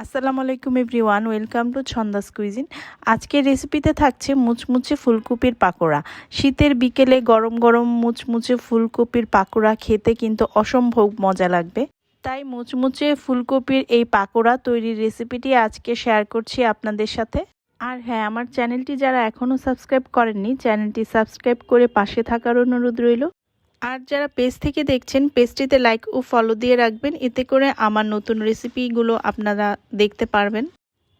আসসালামু আলাইকুম everyone, welcome to Chhanda's cuisine. আজকের রেসিপিতে থাকছে মুচমুচে ফুলকপির পাকোড়া। শীতের বিকেলে গরম গরম মুচমুচে ফুলকপির পাকোড়া খেতে কিন্তু অসম্ভব মজা লাগবে। তাই মুচমুচে ফুলকপির এই পাকোড়া তৈরির রেসিপিটি আজকে শেয়ার করছি আপনাদের সাথে। আর হ্যাঁ আমার চ্যানেলটি যারা এখনও সাবস্ক্রাইব করেননি, চ্যানেলটি সাবস্ক্রাইব করে পাশে থাকার অনুরোধ রইল। আর যারা পেজ থেকে দেখছেন, পেজটিতে লাইক ও ফলো দিয়ে রাখবেন। এতে করে আমার নতুন রেসিপিগুলো আপনারা দেখতে পারবেন।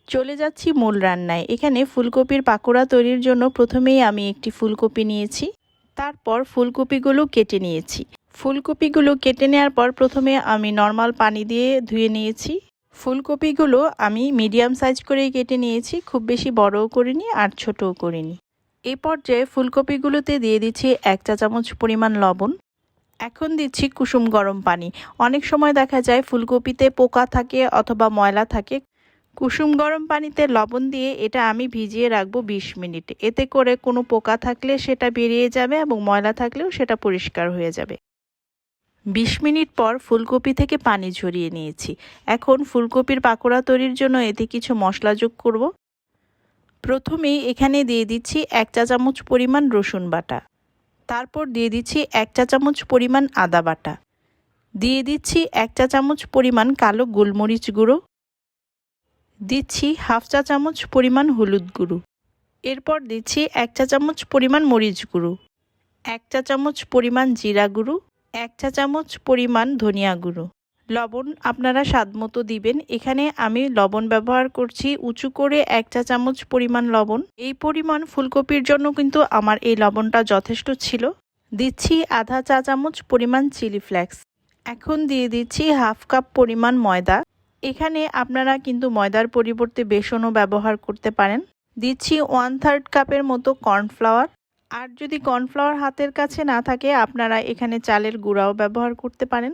চলে যাচ্ছি মূল রান্নায়। এখানে ফুলকপির পাকোড়া তৈরির জন্য প্রথমেই আমি একটি ফুলকপি নিয়েছি। তারপর ফুলকপিগুলো কেটে নিয়েছি। ফুলকপিগুলো কেটে নেওয়ার পর প্রথমে আমি নর্মাল পানি দিয়ে ধুয়ে নিয়েছি। ফুলকপিগুলো আমি মিডিয়াম সাইজ করেই কেটে নিয়েছি। খুব বেশি বড়ও করিনি আর ছোটও করিনি। এই পর্যায়ে ফুলকপিগুলোতে দিয়ে দিচ্ছি এক চা চামচ পরিমাণ লবণ। এখন দিচ্ছি কুসুম গরম পানি। অনেক সময় দেখা যায় ফুলকপিতে পোকা থাকে অথবা ময়লা থাকে। কুসুম গরম পানিতে লবণ দিয়ে এটা আমি ভিজিয়ে রাখব বিশ মিনিট। এতে করে কোনো পোকা থাকলে সেটা বেরিয়ে যাবে এবং ময়লা থাকলেও সেটা পরিষ্কার হয়ে যাবে। বিশ মিনিট পর ফুলকপি থেকে পানি ঝরিয়ে নিয়েছি। এখন ফুলকপির পাকোড়া তৈরির জন্য এতে কিছু মশলা যোগ করব। প্রথমেই এখানে দিয়ে দিচ্ছি এক চা চামচ পরিমাণ রসুন বাটা। তারপর দিয়ে দিচ্ছি এক চা চামচ পরিমাণ আদা বাটা। দিয়ে দিচ্ছি এক চা চামচ পরিমাণ কালো গোলমরিচ গুঁড়ো। দিচ্ছি হাফ চা চামচ পরিমাণ হলুদ গুঁড়ো। এরপর দিচ্ছি এক চা চামচ পরিমাণ মরিচ গুঁড়ো। এক চা চামচ পরিমাণ জিরা গুঁড়ো। এক চা চামচ পরিমাণ ধনিয়া গুঁড়ো। লবণ আপনারা স্বাদ মতো দিবেন। এখানে আমি লবণ ব্যবহার করছি, উঁচু করে এক চা চামচ পরিমাণ লবণ। এই পরিমাণ ফুলকপির জন্য কিন্তু আমার এই লবণটা যথেষ্ট ছিল। দিচ্ছি আধা চা চামচ পরিমাণ চিলি ফ্লেক্স। এখন দিয়ে দিচ্ছি হাফ কাপ পরিমাণ ময়দা। এখানে আপনারা কিন্তু ময়দার পরিবর্তে বেসনও ব্যবহার করতে পারেন। দিচ্ছি ওয়ান থার্ড কাপের মতো কর্নফ্লাওয়ার। আর যদি কর্নফ্লাওয়ার হাতের কাছে না থাকে, আপনারা এখানে চালের গুঁড়াও ব্যবহার করতে পারেন।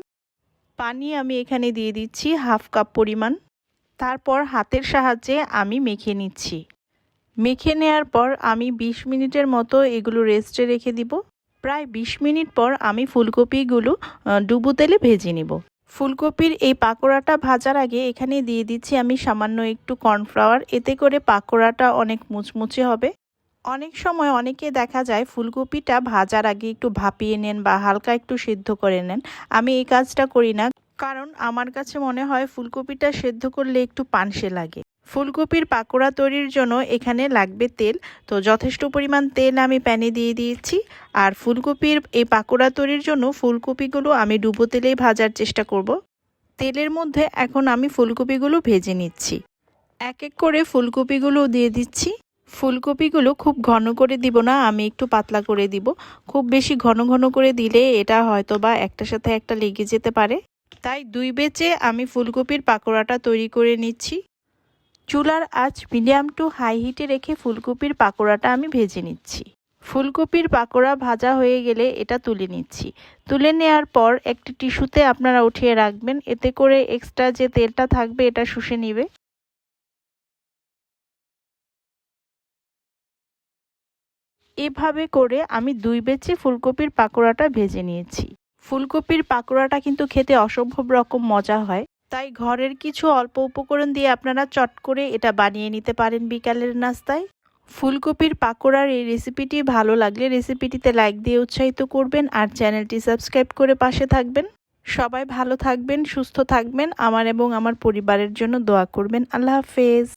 পানি আমি এখানে দিয়ে দিচ্ছি হাফ কাপ পরিমাণ। তারপর হাতের সাহায্যে আমি মেখে নিচ্ছি। মেখে নেয়ার পর আমি ২০ মিনিটের মতো এগুলো রেস্টে রেখে দিব। প্রায় ২০ মিনিট পর আমি ফুলকপিগুলো ডুবো তেলে ভেজে নিব। ফুলকপির এই পাকোড়াটা ভাজার আগে এখানে দিয়ে দিচ্ছি আমি সামান্য একটু কর্নফ্লাওয়ার। এতে করে পাকোড়াটা অনেক মুচমুচে হবে। অনেক সময় অনেকে দেখা যায় ফুলকপিটা ভাজার আগে একটু ভাপিয়ে নেন বা হালকা একটু সিদ্ধ করে নেন। আমি এই কাজটা করি না, কারণ আমার কাছে মনে হয় ফুলকপিটা সেদ্ধ করলে একটু পানসে লাগে। ফুলকপির পাকোড়া তৈরির জন্য এখানে লাগবে তেল। তো যথেষ্ট পরিমাণ তেল আমি প্যানে দিয়ে দিয়েছি। আর ফুলকপির এই পাকোড়া তৈরির জন্য ফুলকপিগুলো আমি ডুবো তেলেই ভাজার চেষ্টা করব। তেলের মধ্যে এখন আমি ফুলকপিগুলো ভেজে নিচ্ছি। এক এক করে ফুলকপিগুলো দিয়ে দিচ্ছি। ফুলকপিগুলো খুব ঘন করে দিব না, আমি একটু পাতলা করে দিব। খুব বেশি ঘন ঘন করে দিলে এটা হয়তো বা একটার সাথে একটা লেগে যেতে পারে। তাই দুই বেচে আমি ফুলকপির পাকোড়াটা তৈরি করে নিচ্ছি। চুলার আঁচ মিডিয়াম টু হাই হিটে রেখে ফুলকপির পাকোড়াটা আমি ভেজে নিচ্ছি। ফুলকপির পাকোড়া ভাজা হয়ে গেলে এটা তুলে নিচ্ছি। তুলে নেওয়ার পর একটি টিস্যুতে আপনারা উঠিয়ে রাখবেন, এতে করে এক্সট্রা যে তেলটা থাকবে এটা শুষে নিবে। এভাবে করে আমি দুই বেচে ফুলকপির পাকোড়াটা ভেজে নিয়েছি। ফুলকপির পাকোড়াটা কিন্তু খেতে অসম্ভব রকম মজা হয়। তাই ঘরের কিছু অল্প উপকরণ দিয়ে আপনারা চট করে এটা বানিয়ে নিতে পারেন বিকালের নাস্তায়। ফুলকপির পাকোড়ার এই রেসিপিটি ভালো লাগলে রেসিপিটিতে লাইক দিয়ে উৎসাহিত করবেন আর চ্যানেলটি সাবস্ক্রাইব করে পাশে থাকবেন। সবাই ভালো থাকবেন, সুস্থ থাকবেন, আমার এবং আমার পরিবারের জন্য দোয়া করবেন। আল্লাহ হাফেজ।